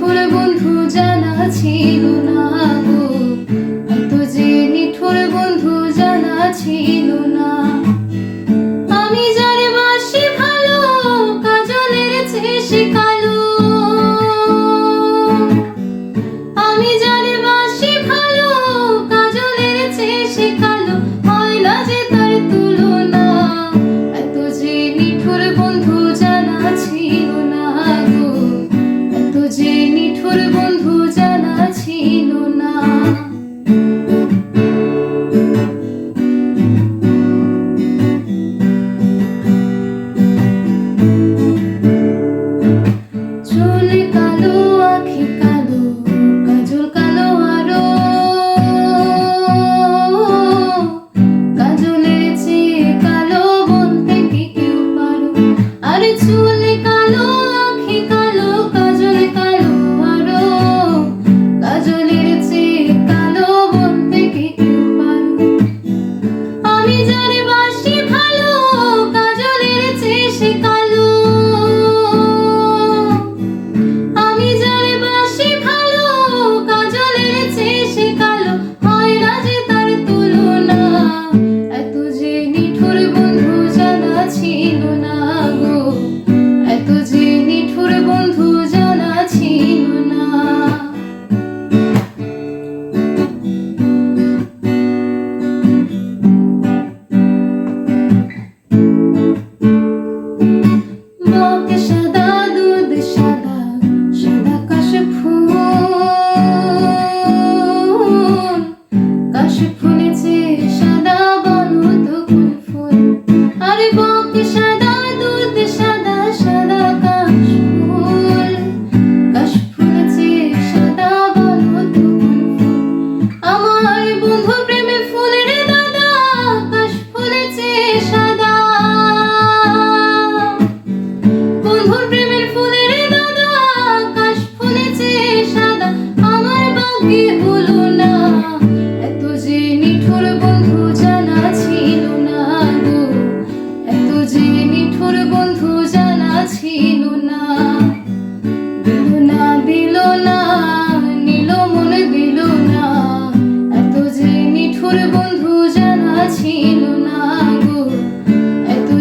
ফুল বন্ধু জানা ছিল না। know. তার বংশা